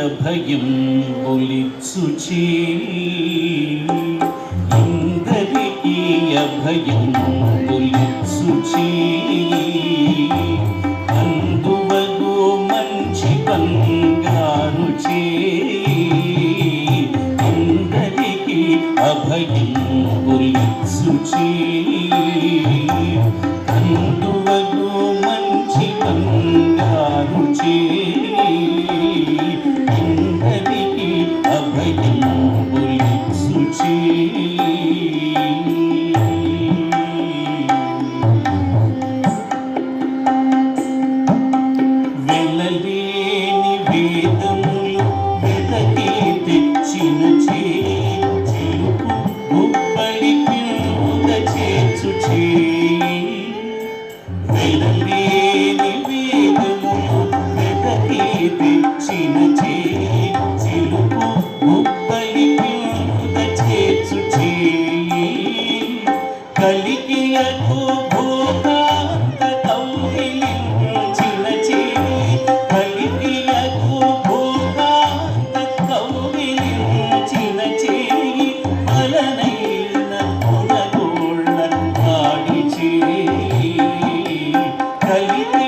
അഭയം ഒളിച്ചുചീ ഇന്ദ്രകീ അഭയം ഒളിച്ചുചീ അന്തുവകു മഞ്ചി പങ്കാരുചേ ഇന്ദ്രകീ അഭയം ഒളിച്ചുചീ അന്തുവകു Hari.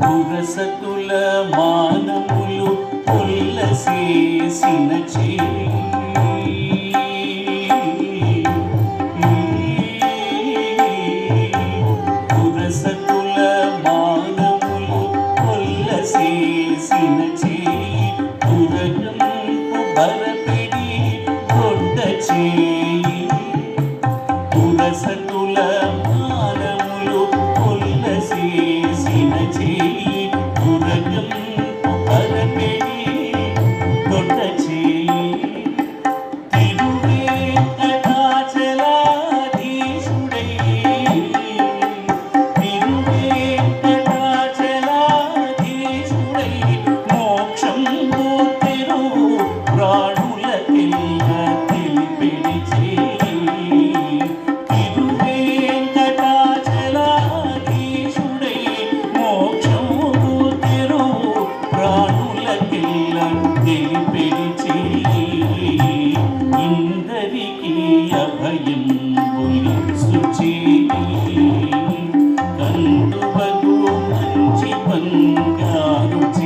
పురసతుల మానములు పుల్ల చేసిన చేయి. మరపిడి కొండ చేయి. పురసతుల మానములు కొల్ల చేసిన చేయి. giờ